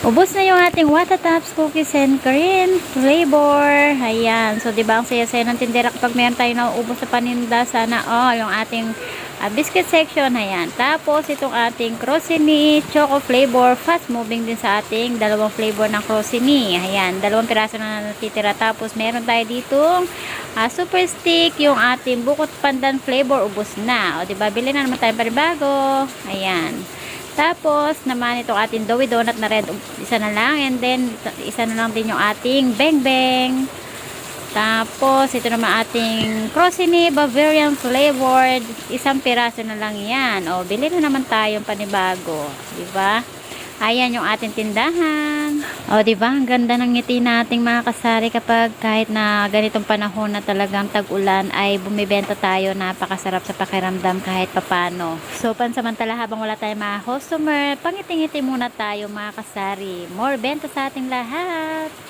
Ubos na yung ating Watatops cookies and cream flavor. Ayan. So, di ba ang saya-saya ng tindera kapag meron tayo na ubos sa paninda. Sana all yung ating ah, biscuit section. Ayan. Tapos, itong ating crostini choco flavor. Fast moving din sa ating dalawang flavor ng crostini. Ayan. Dalawang piraso na natitira. Tapos, meron tayo ditong ah, super stick. Yung ating bukot pandan flavor. Ubos na. O, di ba? Bili na naman tayo paribago. Ayan. Tapos, naman itong ating doughy donut na red, isa na lang. And then, isa na lang din yung ating beng beng. Tapos, ito naman ating crostini Bavarian flavored. Isang piraso na lang yan. O, bili na naman tayong panibago. di ba? Ayan yung ating tindahan. O, di ba? Ang ganda ng ngiti nating mga kasari kapag kahit na ganitong panahon na talagang tag-ulan ay bumibenta tayo. Napakasarap sa pakiramdam kahit papano. So, pansamantala habang wala tayong mga customer, pangiti-ngiti muna tayo mga kasari. More benta sa ating lahat.